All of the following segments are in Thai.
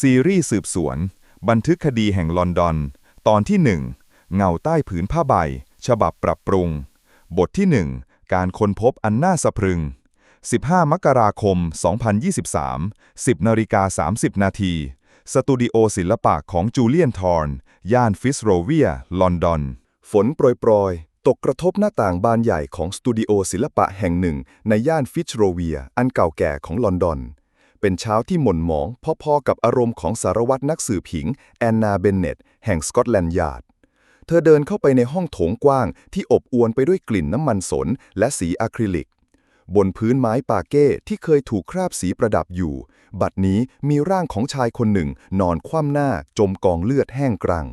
ซีรีส์สืบสวน บันทึกคดีแห่งลอนดอน ตอนที่ 1 เงาใต้ผืนผ้าใบ ฉบับปรับปรุง บทที่ 1 การค้นพบอันน่าสะพรึง 15 มกราคม 2023 10นาฬิกา30 นาที สตูดิโอศิลปะของจูเลียนทอร์น ย่านฟิสโรเวีย ลอนดอน ฝนโปรยๆ ตกกระทบหน้าต่างบานใหญ่ของสตูดิโอศิลปะแห่งหนึ่ง ในย่านฟิชโรเวีย อันเก่าแก่ของลอนดอน เป็นเช้าที่หม่นหมองพอๆกับอารมณ์ของสารวัตรนักสืบหญิง แอนนาเบนเนตแห่งสกอตแลนด์ยาร์ดเธอเดินเข้าไปในห้องโถงกว้าง ที่อบอวลไปด้วยกลิ่นน้ำมันสน และสีอะคริลิก บนพื้นไม้ปาเก้ที่เคยถูกคราบสีประดับอยู่ บัดนี้มีร่างของชายคนหนึ่ง นอนคว่ำหน้าจมกองเลือดแห้งกรัง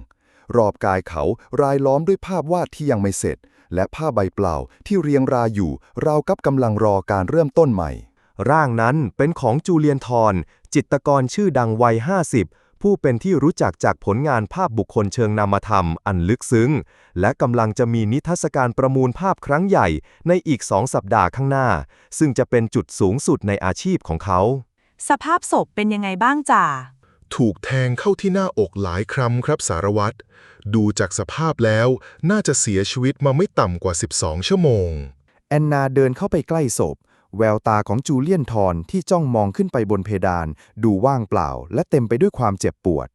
รอบกายเขารายล้อมด้วยภาพวาดที่ยังไม่เสร็จ และผ้าใบเปล่าที่เรียงรายอยู่ราวกับกำลังรอการเริ่มต้นใหม่ ร่างนั้นเป็นของจูเลียนทอน จิตรกรชื่อดังวัย 50 ผู้เป็นที่รู้จักจากผลงานภาพบุคคลเชิงนามธรรมอันลึกซึ้ง และกำลังจะมีนิทรรศการประมูลภาพครั้งใหญ่ในอีกสองสัปดาห์ข้างหน้า ซึ่งจะเป็นจุดสูงสุดในอาชีพของเขา สภาพศพเป็นยังไงบ้างจ่าถูกแทงเข้าที่หน้าอกหลายครั้งครับสารวัตร ดูจากสภาพแล้วน่าจะเสียชีวิตมาไม่ต่ำกว่า 12 ชั่วโมง แอนนาเดินเข้าไปใกล้ศพ แววตาของจูเลียนทอนที่จ้องมองขึ้นไปบนเพดาน ดูว่างเปล่า และเต็มไปด้วยความเจ็บปวด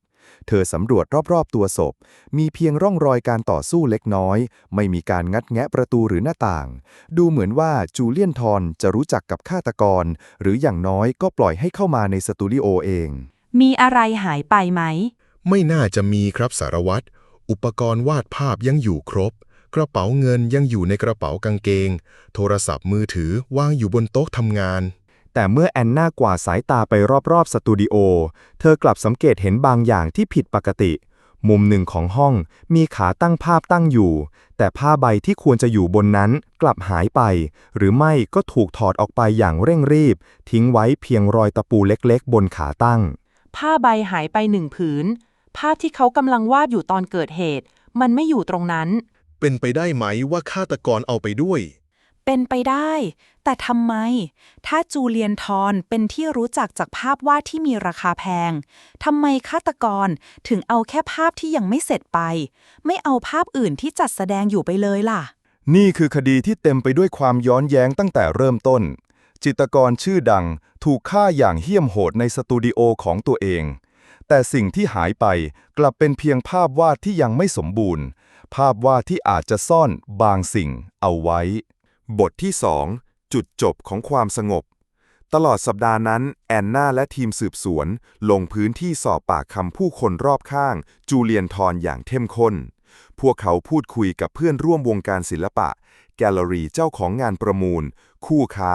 เธอสำรวจรอบๆตัวศพ มีเพียงร่องรอยการต่อสู้เล็กน้อย ไม่มีการงัดแงะประตูหรือหน้าต่าง ดูเหมือนว่าจูเลียนทอนจะรู้จักกับฆาตกร หรืออย่างน้อยก็ปล่อยให้เข้ามาในสตูดิโอเอง มีอะไรหายไปไหม ไม่น่าจะมีครับสารวัตร อุปกรณ์วาดภาพยังอยู่ครบ กระเป๋าเงินยังอยู่ในกระเป๋ากางเกง โทรศัพท์มือถือวางอยู่บนโต๊ะทำงาน แต่เมื่อแอนนากวาดสายตาไปรอบๆสตูดิโอ เธอกลับสังเกตเห็นบางอย่างที่ผิดปกติ มุมหนึ่งของห้องมีขาตั้งภาพตั้งอยู่ แต่ผ้าใบที่ควรจะอยู่บนนั้นกลับหายไป หรือไม่ก็ถูกถอดออกไปอย่างเร่งรีบ ทิ้งไว้เพียงรอยตะปูเล็กๆ บนขาตั้ง ผ้าใบหายไปหนึ่งผืน ภาพที่เขากำลังวาดอยู่ตอนเกิดเหตุ มันไม่อยู่ตรงนั้น เป็นไปได้ไหมว่าฆาตกรเอาไปด้วย เป็นไปได้ แต่ทำไม ถ้าจูเลียนทอนเป็นที่รู้จักจากภาพวาดที่มีราคาแพงทำไมฆาตกรถึงเอาแค่ภาพที่ยังไม่เสร็จไป ไม่เอาภาพอื่นที่จัดแสดงอยู่ไปเลยล่ะ นี่คือคดีที่เต็มไปด้วยความย้อนแย้งตั้งแต่เริ่มต้น จิตรกรชื่อดังถูกฆ่าอย่างเหี้ยมโหดในสตูดิโอของตัวเอง แต่สิ่งที่หายไปกลับเป็นเพียงภาพวาดที่ยังไม่สมบูรณ์ ภาพวาดที่อาจจะซ่อนบางสิ่งเอาไว้ บทที่ 2 จุดจบของความสงบ ตลอดสัปดาห์นั้น แอนนาและทีมสืบสวน ลงพื้นที่สอบปากคำผู้คนรอบข้าง จูเลียนทอนอย่างเข้มข้น พวกเขาพูดคุยกับเพื่อนร่วมวงการศิลปะ แกลเลอรี่เจ้าของงานประมูล คู่ค้า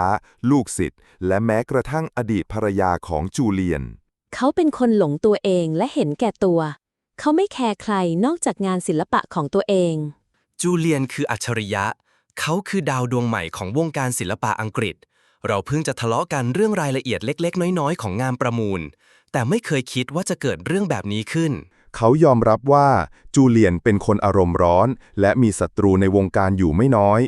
ลูกศิษย์ และแม้กระทั่งอดีตภรรยาของจูเลียน เขาเป็นคนหลงตัวเองและเห็นแก่ตัว เขาไม่แคร์ใครนอกจากงานศิลปะของตัวเอง จูเลียนคืออัจฉริยะ เขาคือดาวดวงใหม่ของวงการศิลปะอังกฤษ เราเพิ่งจะทะเลาะกันเรื่องรายละเอียดเล็ก ๆ น้อยๆ ของงานประมูล แต่ไม่เคยคิดว่าจะเกิดเรื่องแบบนี้ขึ้น เขายอมรับว่าจูเลียนเป็นคนอารมณ์ร้อน และมีศัตรูในวงการอยู่ไม่น้อย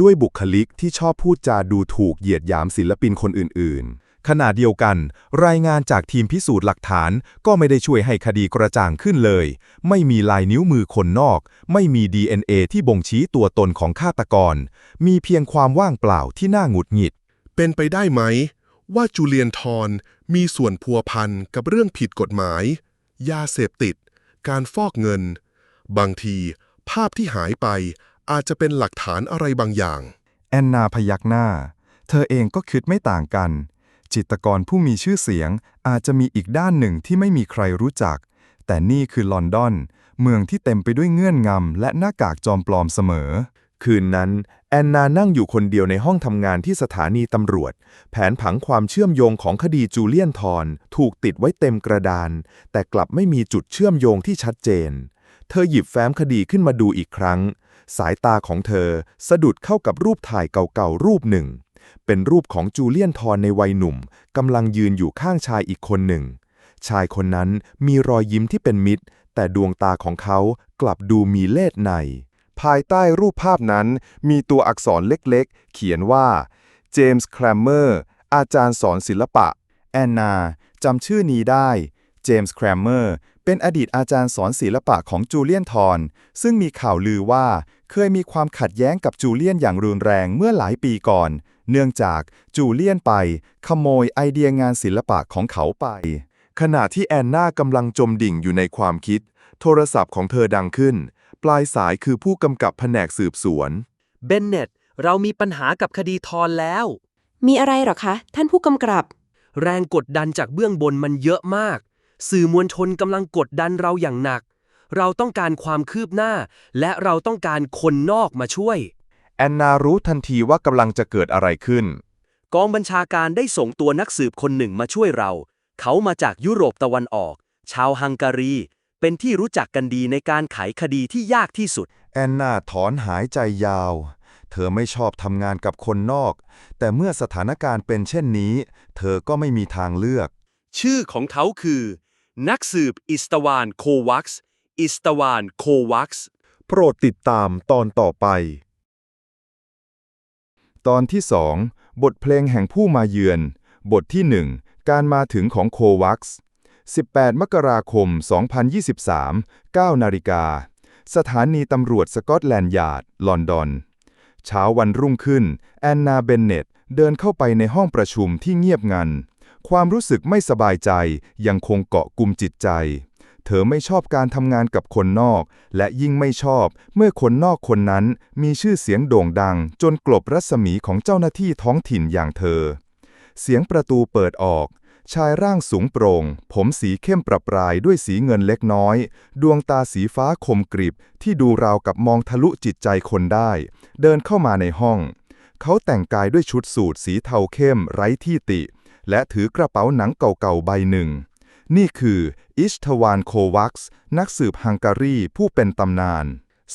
ด้วยบุคลิกที่ชอบพูดจาดูถูกเหยียดหยามศิลปินคนอื่นๆ ขณะเดียวกัน รายงานจากทีมพิสูจน์หลักฐานก็ไม่ได้ช่วยให้คดีกระจ่างขึ้นเลย ไม่มีลายนิ้วมือคนนอก ไม่มี DNA ที่บ่งชี้ตัวตนของฆาตกร มีเพียงความว่างเปล่าที่น่าหงุดหงิด เป็นไปได้ไหม ว่าจูเลียนทอนมีส่วนพัวพันกับเรื่องผิดกฎหมาย ยาเสพติด การฟอกเงิน บางที ภาพที่หายไปอาจจะเป็นหลักฐานอะไรบางอย่าง แอนนาพยักหน้า เธอเองก็คิดไม่ต่างกัน จิตรกรผู้มีชื่อเสียงอาจจะมีอีกด้านหนึ่งที่ไม่มีใครรู้จัก แต่นี่คือลอนดอน เมืองที่เต็มไปด้วยเงื่อนงำและหน้ากากจอมปลอมเสมอ คืนนั้น แอนนานั่งอยู่คนเดียวในห้องทำงานที่สถานีตำรวจ แผนผังความเชื่อมโยงของคดีจูเลียนทอนถูกติดไว้เต็มกระดาน แต่กลับไม่มีจุดเชื่อมโยงที่ชัดเจน เธอหยิบแฟ้มคดีขึ้นมาดูอีกครั้ง สายตาของเธอสะดุดเข้ากับรูปถ่ายเก่าๆรูปหนึ่ง เป็นรูปของจูเลียนทอนในวัยหนุ่มกำลังยืนอยู่ข้างชายอีกคนหนึ่ง ชายคนนั้นมีรอยยิ้มที่เป็นมิตร แต่ดวงตาของเขากลับดูมีเล่ห์ใน ภายใต้รูปภาพนั้นมีตัวอักษรเล็กๆ เขียนว่าเจมส์แคลมเมอร์อาจารย์สอนศิลปะ แอนนาจำชื่อนี้ได้เจเจมส์แครมเมอร์เป็นอดีตอาจารย์สอนศิลปะของจูเลียนทอน ซึ่งมีข่าวลือว่าเคยมีความขัดแย้งกับจูเลียนอย่างรุนแรงเมื่อหลายปีก่อน เนื่องจากจูเลียนไป ขโมยไอเดียงานศิลปะของเขาไป ขณะที่แอนนากำลังจมดิ่งอยู่ในความคิด โทรศัพท์ของเธอดังขึ้น ปลายสายคือผู้กำกับแผนกสืบสวนเบนเน็ตเรามีปัญหากับคดีทอนแล้ว มีอะไรเหรอคะ ท่านผู้กำกับ แรงกดดันจากเบื้องบนมันเยอะมาก สื่อมวลชนกำลังกดดันเราอย่างหนัก เราต้องการความคืบหน้า และเราต้องการคนนอกมาช่วย แอนนารู้ทันทีว่ากำลังจะเกิดอะไรขึ้น กองบัญชาการได้ส่งตัวนักสืบคนหนึ่งมาช่วยเรา เขามาจากยุโรปตะวันออก ชาวฮังการี เป็นที่รู้จักกันดีในการไขคดีที่ยากที่สุด แอนนาถอนหายใจยาว เธอไม่ชอบทำงานกับคนนอก แต่เมื่อสถานการณ์เป็นเช่นนี้ เธอก็ไม่มีทางเลือก ชื่อของเขาคือ นักสืบอิสตวานโควักส์ อิสตวานโควักส์ โปรดติดตามตอนต่อไป ตอนที่ 2 บทเพลงแห่งผู้มาเยือน บทที่ 1 การมาถึงของโควักส์18 มกราคม 2023 9นาฬิกา สถานีตำรวจสกอตแลนด์ยาร์ด ลอนดอน เช้าวันรุ่งขึ้น แอนนาเบนเน็ตเดินเข้าไปในห้องประชุมที่เงียบงัน ความรู้สึกไม่สบายใจยังคงเกาะกุมจิตใจ เธอไม่ชอบการทำงานกับคนนอก และยิ่งไม่ชอบ เมื่อคนนอกคนนั้นมีชื่อเสียงโด่งดัง จนกลบรัศมีของเจ้าหน้าที่ท้องถิ่นอย่างเธอ เสียงประตูเปิดออก ชายร่างสูงโปร่ง ผมสีเข้มประปรายด้วยสีเงินเล็กน้อย ดวงตาสีฟ้าคมกริบ ที่ดูราวกับมองทะลุจิตใจคนได้ เดินเข้ามาในห้อง เขาแต่งกายด้วยชุดสูทสีเทาเข้มไร้ที่ติ และถือกระเป๋าหนังเก่าๆใบหนึ่ง นี่คืออิชทวานโควักส์นักสืบฮังการีผู้เป็นตำนาน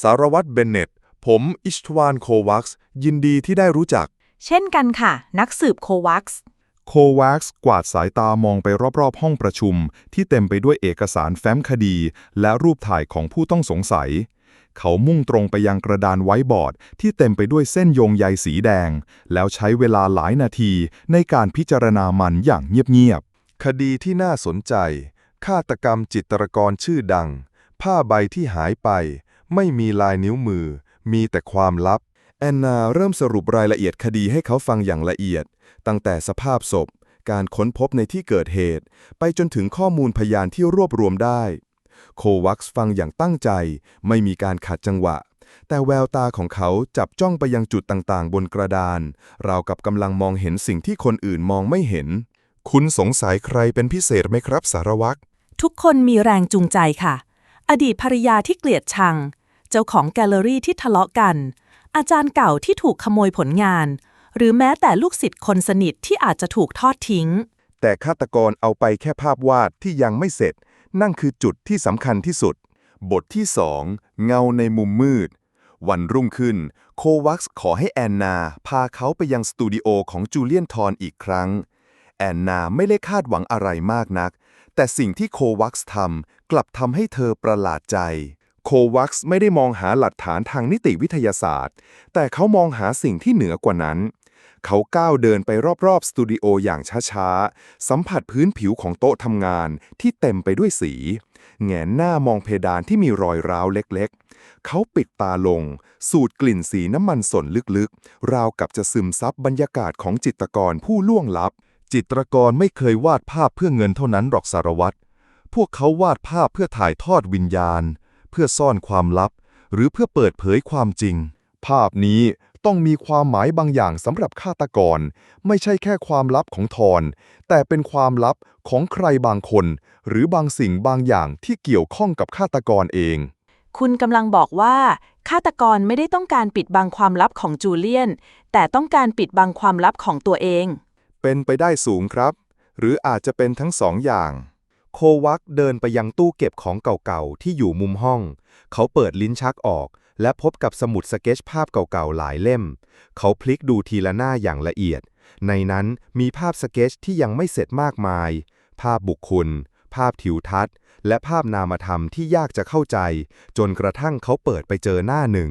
สารวัตรเบนเน็ตผมอิชทวานโควักส์ยินดีที่ได้รู้จัก เช่นกันค่ะ นักสืบโควักส์โควักส์กวาดสายตามองไปรอบๆ ห้องประชุม ที่เต็มไปด้วยเอกสารแฟ้มคดี และรูปถ่ายของผู้ต้องสงสัย เขามุ่งตรงไปยังกระดานไว้บอร์ด ที่เต็มไปด้วยเส้นโยงใยสีแดง แล้วใช้เวลาหลายนาทีในการพิจารณามันอย่างเงียบๆ คดีที่น่าสนใจ ฆาตกรรมจิตรกรชื่อดัง ผ้าใบที่หายไป ไม่มีลายนิ้วมือ มีแต่ความลับ แอนนาเริ่มสรุปรายละเอียดคดีให้เขาฟังอย่างละเอียด ตั้งแต่สภาพศพ การค้นพบในที่เกิดเหตุ ไปจนถึงข้อมูลพยานที่รวบรวมได้ โควักส์ฟังอย่างตั้งใจ ไม่มีการขัดจังหวะ แต่แววตาของเขาจับจ้องไปยังจุดต่างๆ บนกระดาน ราวกับกำลังมองเห็นสิ่งที่คนอื่นมองไม่เห็น คุณสงสัยใครเป็นพิเศษไหมครับสารวัตรทุกคนมีแรงจูงใจค่ะ อดีตภรรยาที่เกลียดชัง เจ้าของแกลเลอรี่ที่ทะเลาะกัน อาจารย์เก่าที่ถูกขโมยผลงาน หรือแม้แต่ลูกศิษย์คนสนิทที่อาจจะถูกทอดทิ้ง แต่ฆาตกรเอาไปแค่ภาพวาดที่ยังไม่เสร็จ นั่นคือจุดที่สำคัญที่สุด บทที่2เงาในมุมมืด วันรุ่งขึ้น โควักส์ขอให้แอนนา พาเขาไปยังสตูดิโอของจูเลียนทอนอีกครั้ง แอนนาไม่ได้คาดหวังอะไรมากนัก แต่สิ่งที่โควักส์ทำกลับทำให้เธอประหลาดใจ โควักส์ไม่ได้มองหาหลักฐานทางนิติวิทยาศาสตร์ แต่เขามองหาสิ่งที่เหนือกว่านั้น เขาก้าวเดินไปรอบๆ สตูดิโออย่างช้าๆ สัมผัสพื้นผิวของโต๊ะทำงานที่เต็มไปด้วยสี แงนหน้ามองเพดานที่มีรอยร้าวเล็กๆ เขาปิดตาลง สูดกลิ่นสีน้ำมันสนลึกๆ ราวกับจะซึมซับบรรยากาศของจิตรกรผู้ล่วงลับ จิตรกรไม่เคยวาดภาพเพื่อเงินเท่านั้นหรอกสารวัตร พวกเขาวาดภาพเพื่อถ่ายทอดวิญญาณ เพื่อซ่อนความลับ หรือเพื่อเปิดเผยความจริง ภาพนี้ต้องมีความหมายบางอย่างสำหรับฆาตกร ไม่ใช่แค่ความลับของทอน แต่เป็นความลับของใครบางคน หรือบางสิ่งบางอย่างที่เกี่ยวข้องกับฆาตกรเอง คุณกำลังบอกว่าฆาตกรไม่ได้ต้องการปิดบังความลับของจูเลียน แต่ต้องการปิดบังความลับของตัวเอง เป็นไปได้สูงครับ หรืออาจจะเป็นทั้งสองอย่าง โควักเดินไปยังตู้เก็บของเก่าๆ ที่อยู่มุมห้อง เขาเปิดลิ้นชักออก และพบกับสมุดสเก็ตภาพเก่าๆ หลายเล่ม เขาพลิกดูทีละหน้าอย่างละเอียด ในนั้นมีภาพสเก็ตที่ยังไม่เสร็จมากมาย ภาพบุคคล ภาพทิวทัศน์ และภาพนามธรรมที่ยากจะเข้าใจ จนกระทั่งเขาเปิดไปเจอหน้าหนึ่ง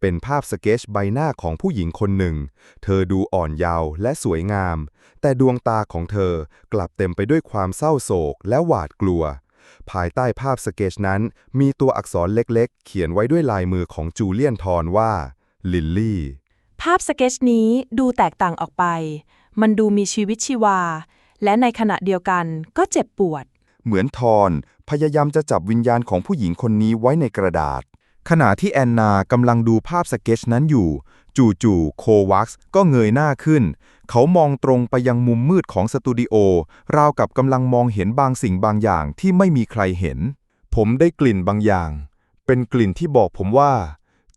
เป็นภาพสเก็ตชใบหน้าของผู้หญิงคนหนึ่ง เธอดูอ่อนเยาว์และสวยงาม แต่ดวงตาของเธอกลับเต็มไปด้วยความเศร้าโศกและหวาดกลัว ภายใต้ภาพสเกจนั้น มีตัวอักษรเล็กๆ เขียนไว้ด้วยลายมือของจูเลียนทอนว่าลิลลี่ภาพสเก็ตนี้ดูแตกต่างออกไป มันดูมีชีวิตชีวา และในขณะเดียวกันก็เจ็บปวด เหมือนทอนพยายามจะจับวิญญาณของผู้หญิงคนนี้ไว้ในกระดาษ ขณะที่แอนนากำลังดูภาพสเก็ตนั้นอยู่ จู่ๆโควัคส์ก็เงยหน้าขึ้น เขามองตรงไปยังมุมมืดของสตูดิโอ ราวกับกำลังมองเห็นบางสิ่งบางอย่างที่ไม่มีใครเห็น ผมได้กลิ่นบางอย่าง เป็นกลิ่นที่บอกผมว่า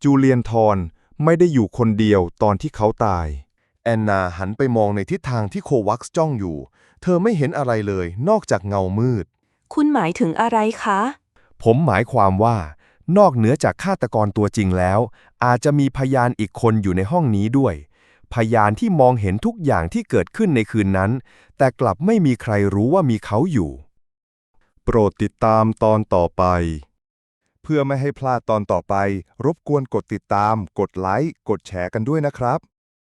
จูเลียนทอนไม่ได้อยู่คนเดียวตอนที่เขาตาย แอนนาหันไปมองในทิศทางที่โควัคส์จ้องอยู่ เธอไม่เห็นอะไรเลยนอกจากเงามืด คุณหมายถึงอะไรคะ ผมหมายความว่า นอกเหนือจากฆาตกรตัวจริงแล้ว อาจจะมีพยานอีกคนอยู่ในห้องนี้ด้วย พยานที่มองเห็นทุกอย่างที่เกิดขึ้นในคืนนั้น แต่กลับไม่มีใครรู้ว่ามีเขาอยู่ โปรดติดตามตอนต่อไป เพื่อไม่ให้พลาดตอนต่อไป รบกวนกดติดตาม กดไลค์ กดแชร์กันด้วยนะครับ